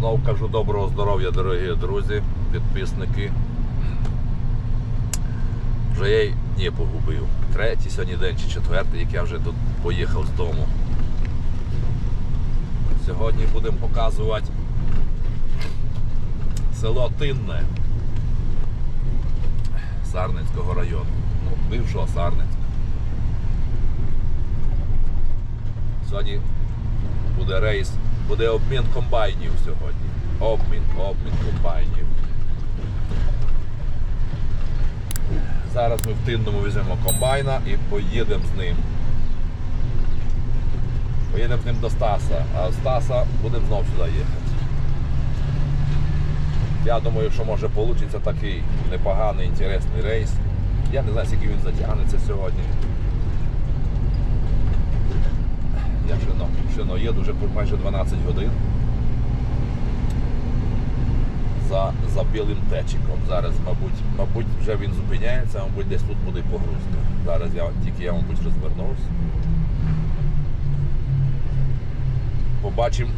Знов кажу доброго здоров'я, дорогі друзі, підписники. Вже я й дні погубив. Третій сьогодні день чи четвертий, як я вже тут поїхав з дому. Сьогодні будемо показувати село Тинне Сарненського району. Ну, бившого Сарненська. Сьогодні буде рейс, буде обмін комбайнів сьогодні. Обмін, обмін комбайнів. Зараз ми в Тинному візьмемо комбайна і поїдемо з ним. Поїдемо з ним до Стаса, а з Стаса будемо знов сюди їхати. Я думаю, що може вийде такий непоганий, інтересний рейс. Я не знаю, скільки він затягнеться сьогодні. Я шино, їду вже майже 12 годин. За, за білим течиком. Зараз, мабуть, мабуть, вже він зупиняється, мабуть, десь тут буде погрузка. Зараз я тільки я, мабуть, розвернусь. Побачимо.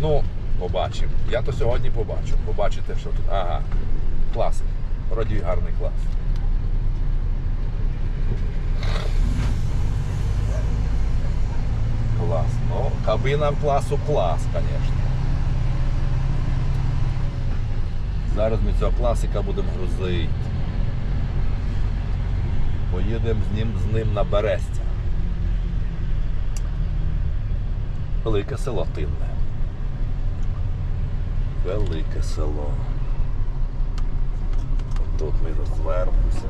Ну, побачимо. Я то сьогодні побачу. Побачите, що тут. Ага. Клас. Вроді гарний клас. Клас. Ну, кабина класу клас, звісно. Зараз ми цього класика будемо грузити. Поїдемо з ним, з ним на Берестя. Велике село Тинне. Велике село. Тут ми розвернемося.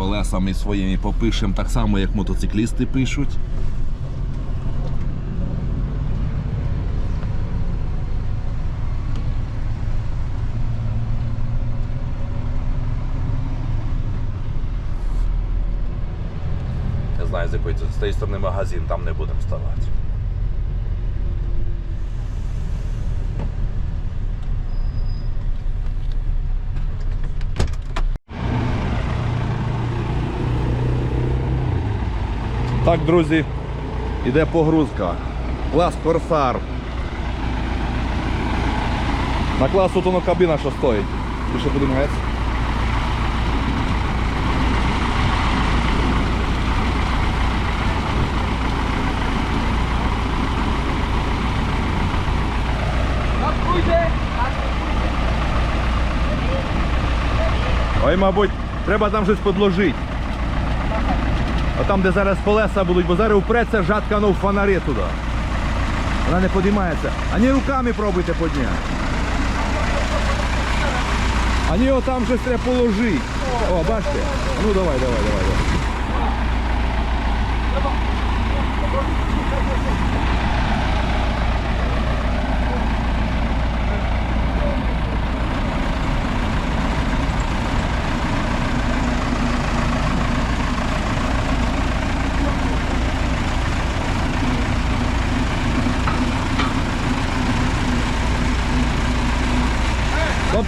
Колесами своїми попишемо так само, як мотоциклісти пишуть. Не знаю, з якої з тієї сторони магазин, там не будемо ставати. Так, друзі, іде погрузка. Клас Корсар. На класу то кабіна, що стоїть. Ви що подумаєте? Ой, мабуть, треба там щось підложити. А там, де зараз колеса будуть, бо зараз впреться жатка ну, в фонари туди. Вона не підіймається. Ані руками пробуйте підняти. Ані його там щось треба положити. О, бачите? Ну давай, давай, давай, давай.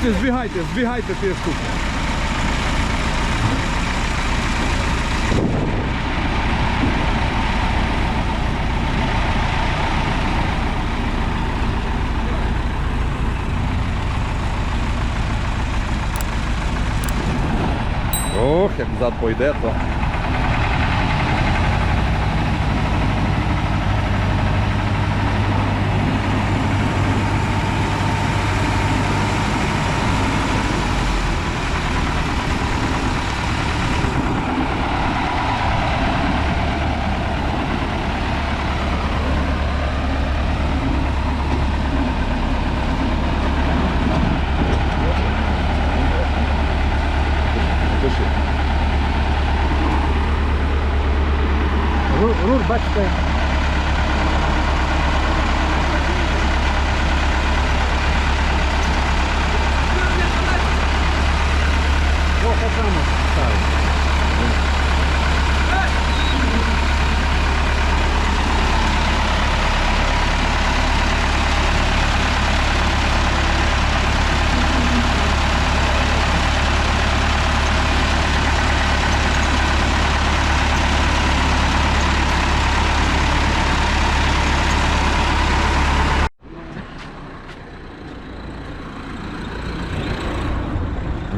Хлопці, збігайте, збігайте штуки. Ох, як зад пойде, то.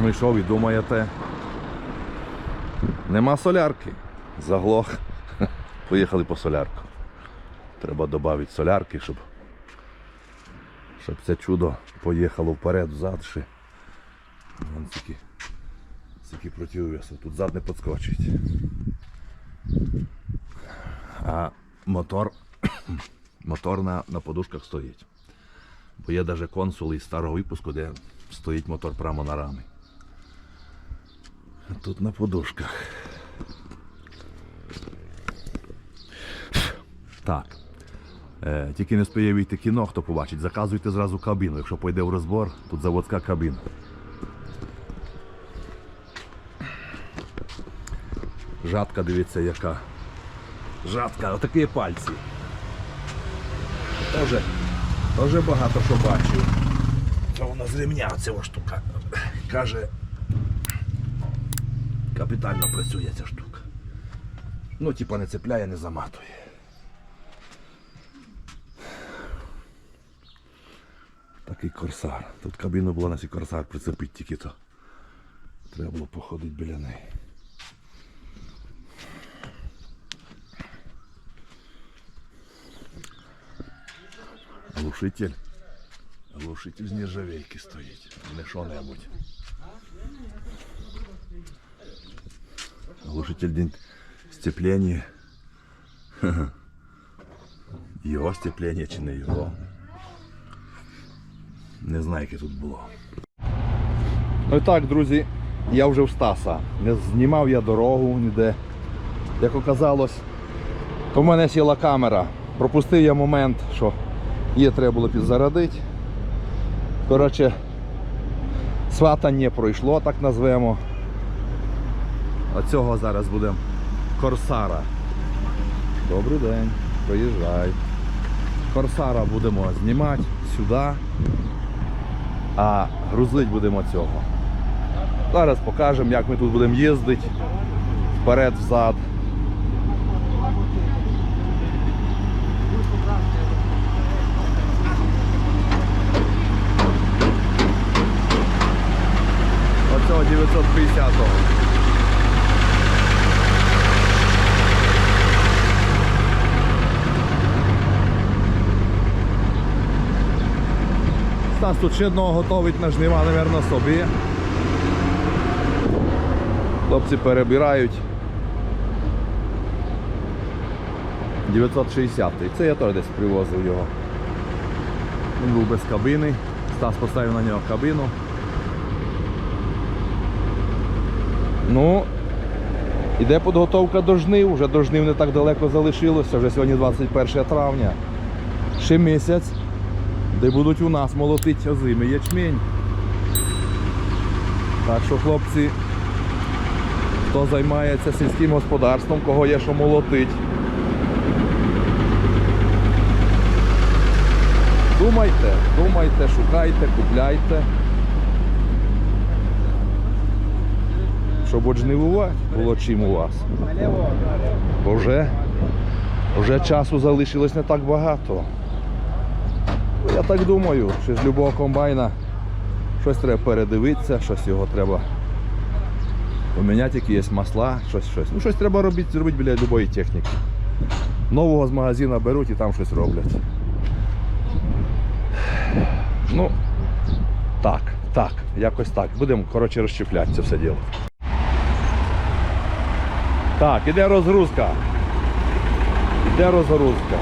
Прийшов і думаєте. Нема солярки. Заглох. Поїхали по солярку. Треба додати солярки, щоб, щоб це чудо поїхало вперед, взад ще. Вон стільки, стільки противовесу. Тут зад не підскочить. А мотор, мотор на, на подушках стоїть. Бо є навіть консули із старого випуску, де стоїть мотор прямо на рамі. А тут на подушках. Так. Е, тільки не спіє вийти кіно, хто побачить. Заказуйте зразу кабіну. Якщо пойде в розбор, тут заводська кабіна. Жатка, дивіться, яка. Жатка, отакі пальці. Тоже, тоже багато що бачив. Це вона з ремня ця штука. Каже, капітально працює ця штука. Ну, типа не цепляє, не заматує. Такий корсар. Тут кабіну було на цей корсар прицепити тільки то. Треба було походити біля неї. Глушитель. Глушитель з нержавейки стоїть. Не що-небудь. Глушитель день сцеплення. Його сцеплення чи не його. Не знаю, яке тут було. Ну і так, друзі, я вже в Стаса. Не знімав я дорогу ніде. Як оказалось, то в мене сіла камера. Пропустив я момент, що її треба було підзарадити. Коротше, сватання пройшло, так назвемо. Оцього зараз будемо Корсара. Добрий день, приїжджай. Корсара будемо знімати сюди, а грузити будемо цього. Зараз покажемо, як ми тут будемо їздити. Вперед-взад. Оцього 950-го. Стас тут ще одного готовить на жнива, мабуть, собі. Хлопці перебирають. 960 Це я теж десь привозив його. Він був без кабини. Стас поставив на нього кабину. Ну, іде підготовка до жнив. Вже до жнив не так далеко залишилося. Вже сьогодні 21 травня. Ще місяць, де будуть у нас молотити озимий ячмінь. Так що, хлопці, хто займається сільським господарством, кого є що молотить. Думайте, думайте, шукайте, купляйте. Щоб жнивувати було чим у вас. Бо вже, вже часу залишилось не так багато. Я так думаю, що з любого комбайна щось треба передивитися, щось його треба поміняти, які є масла, щось, щось. Ну, щось треба робити, зробити біля будь-якої техніки. Нового з магазину беруть і там щось роблять. Ну, так, так, якось так. Будемо, коротше, розчіпляти це все діло. Так, іде розгрузка. Іде розгрузка.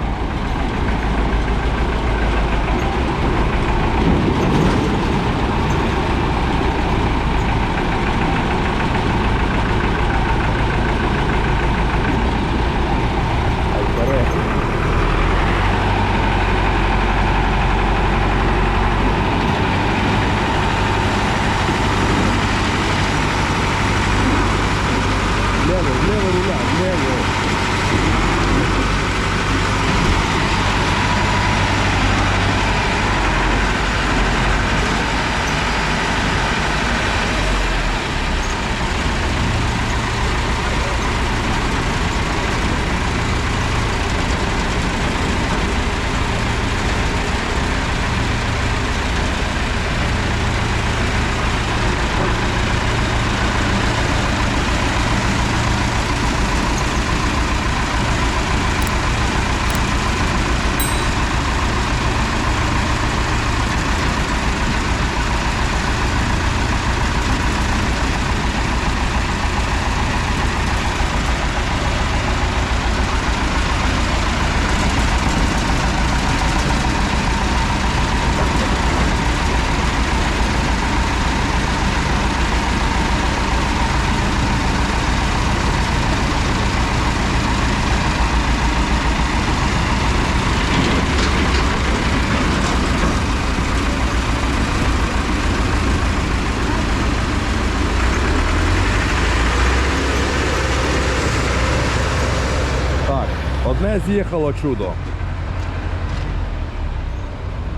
Одне з'їхало чудо.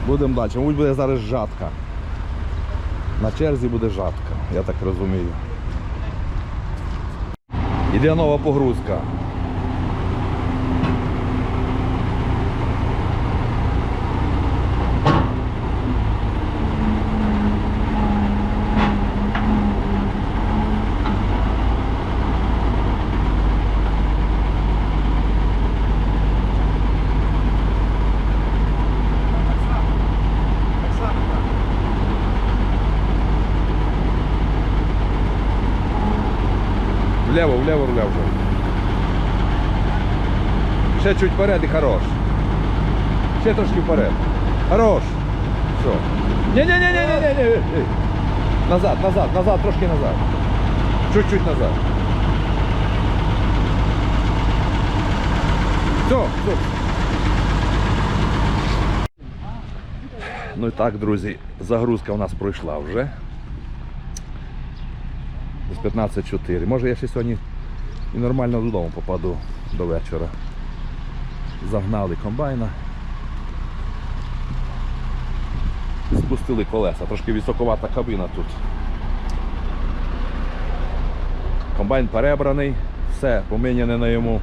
Будемо далі. Мабуть, буде зараз жатка. На черзі буде жатка, я так розумію. Іде нова погрузка. Влево, влево, влево. Ще чуть вперед і хорош. Ще трошки вперед. Хорош. Все. Ні-ні-ні-ні-ні-ні. Назад, назад, назад, трошки назад. Чуть-чуть назад. Все, все. Ну і так, друзі, загрузка у нас пройшла вже. З 15.4. Може я ще сьогодні і нормально додому попаду до вечора. Загнали комбайна. Спустили колеса, трошки високовата кабина тут. Комбайн перебраний, все поміняне на йому.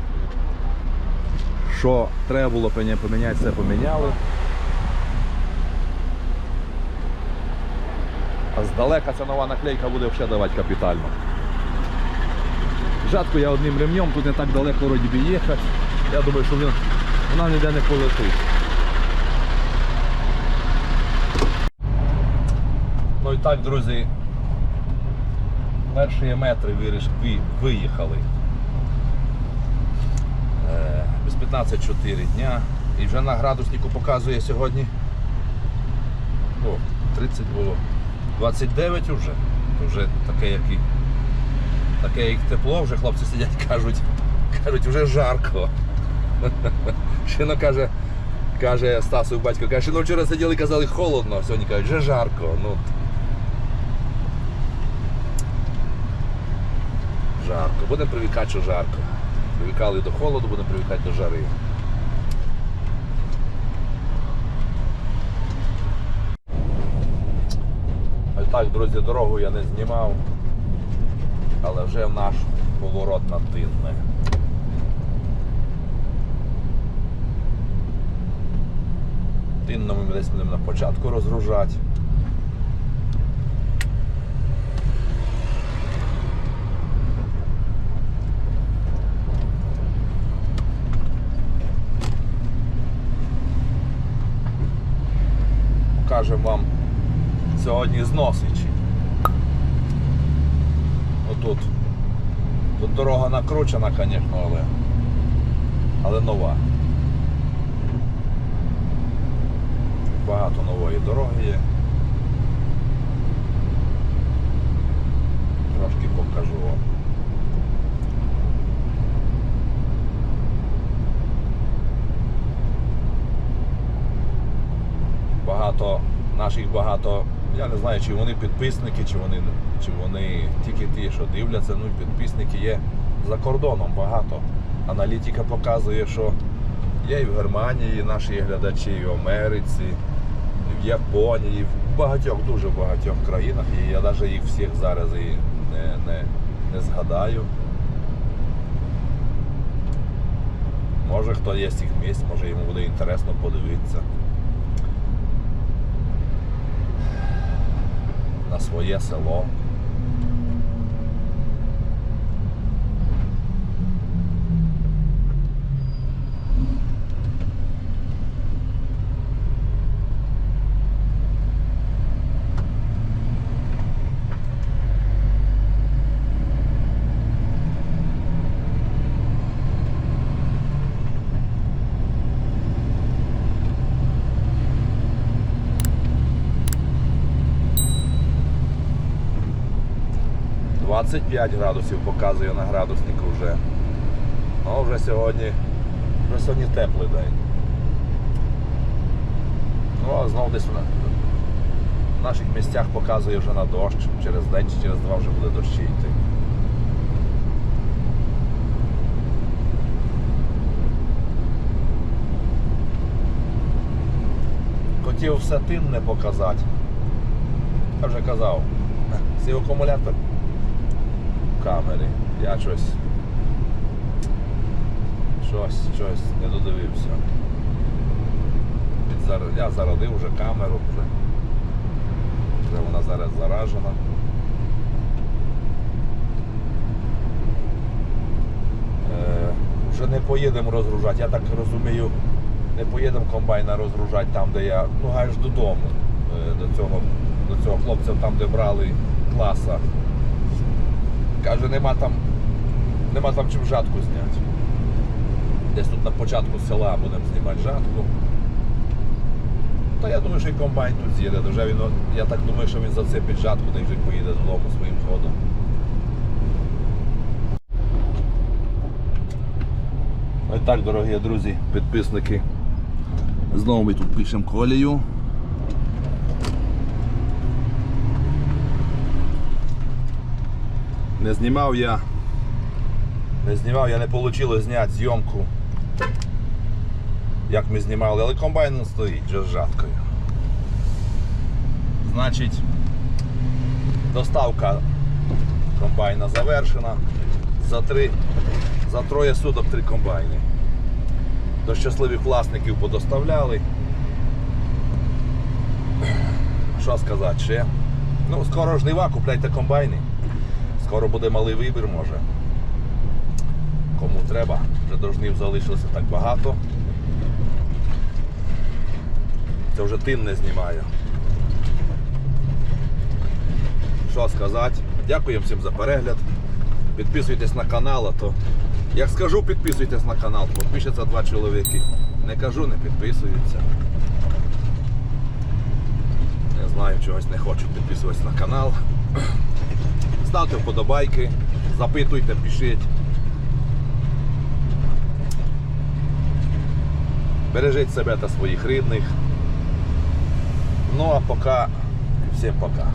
Що треба було поміня- поміняти, все поміняли. А здалека ця нова наклейка буде взагалі давати капітально. Жатку я одним ремнем, тут не так далеко вроді би їхати. Я думаю, що він- вона ніде не полетить. Ну і так, друзі, перші метри виїхали. Е, Без 15-4 дня. І вже на градуснику показує сьогодні. О, 30 було. 29 вже. Вже таке, як і таке як тепло, вже хлопці сидять, кажуть, кажуть, вже жарко. Шино каже, каже Стасов батько, каже, ну вчора сиділи казали холодно, а сьогодні кажуть, вже жарко. Ну, жарко. Будемо привикати, що жарко. Привикали до холоду, будемо привикати до жари. А так, друзі, дорогу я не знімав, але вже в наш поворот на тинне. Тинно ми десь будемо на початку розгружати. Покажемо вам сьогодні зносичі. Отут. Тут дорога накручена, звісно, але, але нова. Багато нової дороги є. Трошки покажу вам. Багато наших багато. Я не знаю, чи вони підписники, чи вони, чи вони тільки ті, що дивляться, ну і підписники є за кордоном багато. Аналітика показує, що є і в Германії наші глядачі, і в Америці, і в Японії, в багатьох, дуже багатьох країнах. І я навіть їх всіх зараз і не, не, не згадаю. Може хто є з цих місць, може йому буде інтересно подивитися. Своє село. — 25 градусів показує на градуснику вже. Ну, вже сьогодні вже сьогодні теплий день. Ну, а знову десь вона. В наших місцях показує вже на дощ, через день чи через два вже буде дощі йти. Хотів все тим не показати. Я вже казав, сів акумулятор в камері. Я щось. Щось, щось не додивився. Я зарядив вже камеру, вже, вже вона зараз заражена. Е, вже не поїдемо розгружати. Я так розумію, не поїдемо комбайна розгружати там, де я, ну аж додому. е, До цього, до цього хлопця там, де брали класа. Каже, нема там, нема там чим жатку зняти. Десь тут на початку села будемо знімати жатку. Та я думаю, що і комбайн тут з'їде. Вже він, я так думаю, що він зацепить жатку, та й вже поїде додому своїм ходом. І так, дорогі друзі, підписники. Знову ми тут пишемо колію. Не знімав я. Не знімав, я не вийшло зняти зйомку. Як ми знімали, але комбайн стоїть вже з жаткою. Значить, доставка комбайна завершена. За три, за троє суток три комбайни. До щасливих власників подоставляли. Що сказати ще? Ну, скоро жнива, купляйте комбайни. Скоро буде малий вибір, може. Кому треба, вже до залишилося так багато. Це вже тин не знімаю. Що сказати? Дякую всім за перегляд. Підписуйтесь на канал, а то як скажу, підписуйтесь на канал, підпишеться два чоловіки. Не кажу, не підписуються. Не знаю, чогось не хочуть підписуватися на канал. Ставте вподобайки, запитуйте, пишіть. Бережіть себе та своїх рідних. Ну а поки всім пока.